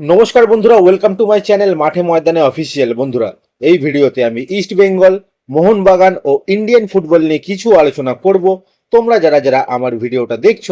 নমস্কার বন্ধুরা welcome to my channel মাঠে ময়দানে অফিসিয়াল বন্ধুরা, এই ভিডিওতে আমি ইস্ট বেঙ্গল মোহনবাগান ও ইন্ডিয়ান ফুটবল নিয়ে কিছু আলোচনা করব। তোমরা যারা যারা আমার ভিডিওটা দেখছ,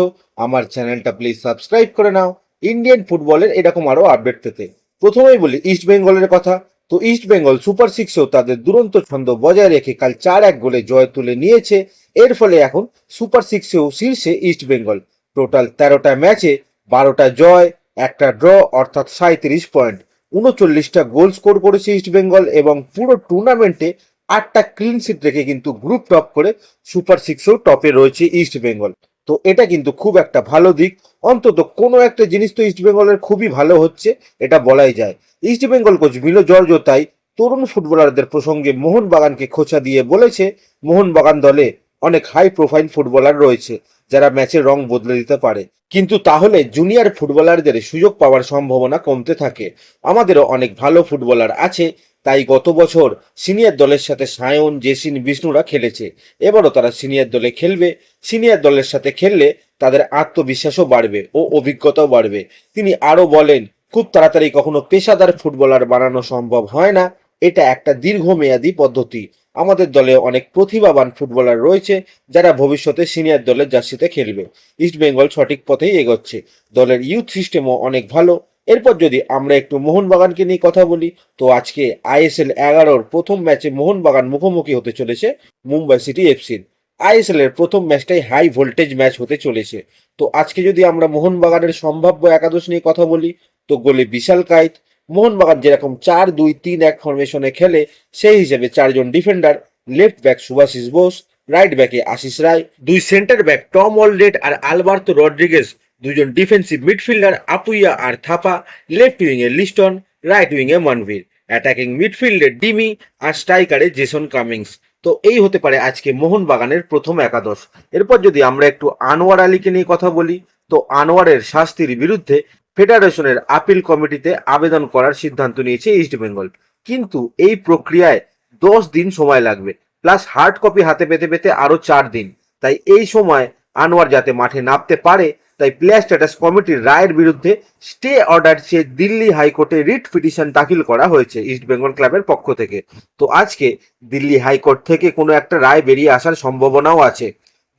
আমার চ্যানেলটা প্লিজ সাবস্ক্রাইব করে নাও। ইন্ডিয়ান ফুটবলের এরকম আরও আপডেট পেতে। প্রথমেই বলি ইস্ট বেঙ্গলের কথা। তো ইস্ট বেঙ্গল সুপার সিক্সেও তাদের দুরন্ত ছন্দ বজায় রেখে কাল চার এক গোলে জয় তুলে নিয়েছে। এর ফলে এখন সুপার সিক্সেও শীর্ষে ইস্ট বেঙ্গল টোটাল তেরোটা ম্যাচে বারোটা জয়। একটা ড্র অর্থাৎ সাঁত্রিশ পয়েন্ট। উনচল্লিশটা গোল স্কোর করেছে ইস্ট বেঙ্গল এবং পুরো টুর্নামেন্টে আটটা ক্লিন সিট রেখে কিন্তু গ্রুপ টপ করে সুপার সিক্সেও টপে রয়েছে ইস্ট বেঙ্গল তো এটা কিন্তু খুব একটা ভালো দিক। অন্তত কোনো একটা জিনিস তো ইস্ট বেঙ্গলের খুবই ভালো হচ্ছে, এটা বলাই যায়। East Bengal coach Milo George তাই তরুণ ফুটবলারদের প্রসঙ্গে মোহনবাগানকে খোঁচা দিয়ে বলেছে, মোহনবাগান দলে অনেক হাই প্রোফাইল ফুটবলার রয়েছে। যারা ম্যাচের রং বদলে দিতে পারে। কিন্তু তাহলে জুনিয়র ফুটবলারদের সুযোগ পাওয়ার সম্ভাবনা কমতে থাকে। আমাদেরও অনেক ভালো ফুটবলার আছে, তাই গত বছর সিনিয়র দলের সাথে সায়ন, জেসিন, বিষ্ণুরা খেলেছে। এবারও তারা সিনিয়র দলে খেলবে। সিনিয়র দলের সাথে খেললে তাদের আত্মবিশ্বাসও বাড়বে ও অভিজ্ঞতাও বাড়বে। তিনি আরও বলেন, খুব তাড়াতাড়ি কখনো পেশাদার ফুটবলার বানানো সম্ভব হয় না। এটা একটা দীর্ঘমেয়াদী পদ্ধতি। আমাদের দলে অনেক প্রতিভাবান ফুটবলার রয়েছে যারা ভবিষ্যতে সিনিয়র দলের জার্সিতে খেলবে। ইস্ট বেঙ্গল সঠিক পথেই এগোচ্ছে। দলের ইউথ সিস্টেমও অনেক ভালো। এরপর যদি আমরা একটু মোহনবাগানকে নিয়ে কথা বলি, তো আজকে আইএসএল এগারোর প্রথম ম্যাচে মোহনবাগান মুখোমুখি হতে চলেছে মুম্বাই সিটি এফসির আইএসএল এর প্রথম ম্যাচটাই হাই ভোল্টেজ ম্যাচ হতে চলেছে। তো আজকে যদি আমরা মোহনবাগানের সম্ভাব্য একাদশ নিয়ে কথা বলি, তো গোলে বিশাল কাইত মোহনবাগান যেরকম চার দুই তিন এক ফরমেশনে খেলে, সেই হিসেবে চারজন defender left back Subhasish Bose right ব্যাকে আশিস রায়, দুই সেন্টার ব্যাক টম অলডেট আর আলবার্তো রড্রিগেজ দুজন ডিফেন্সিভ মিডফিল্ডার আপুইয়া আর থাপা লেফট উইংয়ে লিস্টন রাইট উইংয়ে মানভীর। অ্যাটাকিং মিডফিল্ডে ডিমি আর স্ট্রাইকারে জেসন কামিংস। তো এই হতে পারে আজকে মোহনবাগানের প্রথম একাদশ। এরপর যদি আমরা একটু আনোয়ার আলীকে নিয়ে কথা বলি, তো আনোয়ারের শাস্তির বিরুদ্ধে ফেডারেশনের আপিল কমিটিতে আবেদন করার সিদ্ধান্ত নিয়েছে ইস্ট বেঙ্গল কিন্তু এই প্রক্রিয়ায় দশ দিন সময় লাগবে প্লাস হার্ড কপি হাতে পেতে পেতে আরও চার দিন। তাই এই সময় আনোয়ার যাতে মাঠে নামতে পারে, তাই প্লেয়ার স্ট্যাটাস কমিটির রায়ের বিরুদ্ধে স্টে অর্ডার চেয়ে দিল্লি হাইকোর্টে রিট পিটিশন দাখিল করা হয়েছে ইস্ট বেঙ্গল ক্লাবের পক্ষ থেকে। তো আজকে দিল্লি হাইকোর্ট থেকে কোনো একটা রায় বেরিয়ে আসার সম্ভাবনাও আছে।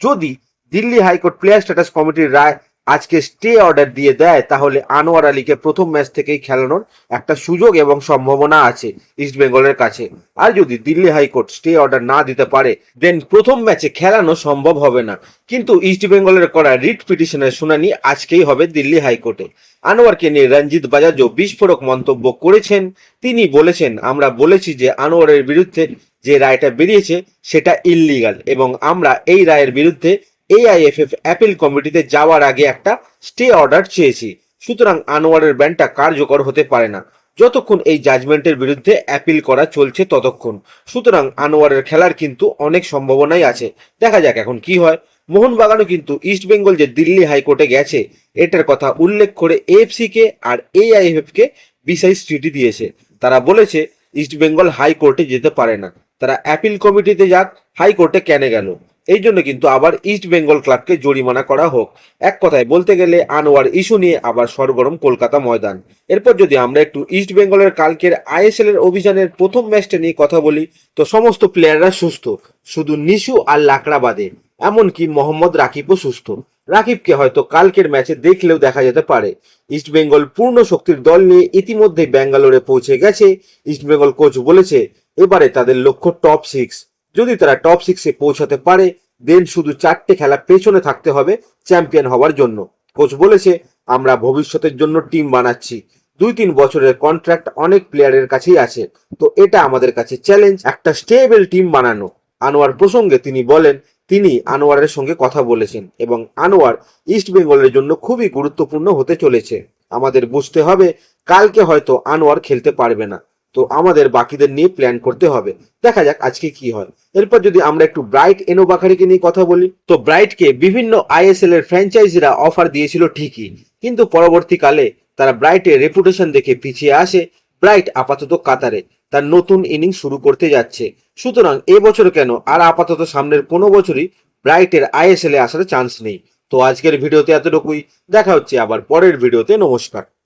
যদি দিল্লি হাইকোর্ট প্লেয়ার স্ট্যাটাস কমিটির রায় আজকে স্টে অর্ডার দিয়ে দেয়, তাহলে আনোয়ার আলীকে প্রথম ম্যাচ থেকেই খেলানোর একটা সুযোগ এবং সম্ভাবনা আছে ইস্ট বেঙ্গলের কাছে। আর যদি দিল্লি হাইকোর্ট স্টে অর্ডার না দিতে পারে দেন প্রথম ম্যাচে খেলানো সম্ভব হবে না। কিন্তু ইস্ট বেঙ্গলের করা রিট পিটিশনের শুনানি আজকেই হবে দিল্লি হাইকোর্টে। আনোয়ারকে নিয়ে রঞ্জিত বাজাজও বিস্ফোরক মন্তব্য করেছেন। তিনি বলেছেন, আমরা বলেছি যে আনোয়ারের বিরুদ্ধে যে রায়টা বেরিয়েছে, সেটা ইল্লিগাল এবং আমরা এই রায়ের বিরুদ্ধে এআইএফএফ অ্যাপিল কমিটিতে যাওয়ার আগে একটা স্টে অর্ডার চেয়েছি। সুতরাং আনোয়ারের ব্যানটা কার্যকর হতে পারে না। যতক্ষণ এই জাজমেন্টের বিরুদ্ধে অ্যাপিল করা চলছে ততক্ষণ। সুতরাং আনোয়ারের খেলার কিন্তু অনেক সম্ভাবনাই আছে। দেখা যাক এখন কি হয়। মোহনবাগানও কিন্তু ইস্ট বেঙ্গল যে দিল্লি হাইকোর্টে গেছে, এটার কথা উল্লেখ করে এএফসি কে আর এআইএফএফ কে বিসাইজ চিঠি দিয়েছে। তারা বলেছে ইস্ট বেঙ্গল হাইকোর্টে যেতে পারে না। তারা অ্যাপিল কমিটিতে যাক, হাইকোর্টে কেন গেল? এই জন্য কিন্তু আবার ইস্ট বেঙ্গল ক্লাবকে জরিমানা করা হোক। এক কথায় বলতে গেলে আনোয়ার ইস্যু নিয়ে আবার সরগরম কলকাতা ময়দান। এরপর যদি আমরা একটু ইস্ট বেঙ্গলের কালকের আইএসএল এর অভিযানের প্রথম ম্যাচটা নিয়ে কথা বলি, তো সমস্ত প্লেয়াররা সুস্থ। শুধু নিশু আর লাকড়া বাদে। এমনকি মোহাম্মদ রাকিবও সুস্থ। রাকিবকে হয়তো কালকের ম্যাচে দেখলেও দেখা যেতে পারে। ইস্ট বেঙ্গল পূর্ণ শক্তির দল নিয়ে ইতিমধ্যে ব্যাঙ্গালোরে পৌঁছে গেছে। ইস্ট বেঙ্গল কোচ বলেছে, এবারে তাদের লক্ষ্য টপ সিক্স যদি তারা টপ সিক্সে পৌঁছাতে পারে দেন শুধু চারটে খেলা পেছনে থাকতে হবে চ্যাম্পিয়ন হওয়ার জন্য। কোচ বলেছে, আমরা ভবিষ্যতের জন্য টিম বানাচ্ছি। দুই তিন বছরের কন্ট্রাক্ট অনেক প্লেয়ারের কাছেই আছে। তো এটা আমাদের কাছে চ্যালেঞ্জ একটা স্টেবল টিম বানানো। আনোয়ার প্রসঙ্গে তিনি বলেন, তিনি আনোয়ারের সঙ্গে কথা বলেছেন এবং আনোয়ার ইস্ট বেঙ্গলের জন্য খুবই গুরুত্বপূর্ণ হতে চলেছে। আমাদের বুঝতে হবে, কালকে হয়তো আনোয়ার খেলতে পারবে না। তো আমাদের বাকিদের নিয়ে প্ল্যান করতে হবে। দেখা যাক আজকে কি হয়। এরপর যদি আমরা একটু ব্রাইট এনো বাখারিকে নিয়ে কথা বলি, তো ব্রাইটকে বিভিন্ন আইএসএল এর ফ্র্যাঞ্চাইজিরা অফার দিয়েছিল ঠিকই। কিন্তু পরবর্তীকালে তারা ব্রাইটের রেপুটেশন দেখে পিছিয়ে আসে। ব্রাইট আপাতত কাতারে। তার নতুন ইনিংস শুরু করতে যাচ্ছে। সুতরাং এবছর কেন আর আপাতত সামনের কোনো বছরই ব্রাইটের আইএসএল এ আসার চান্স নেই। তো আজকের ভিডিওতে এতটুকুই। দেখা হচ্ছে আবার পরের ভিডিওতে। নমস্কার।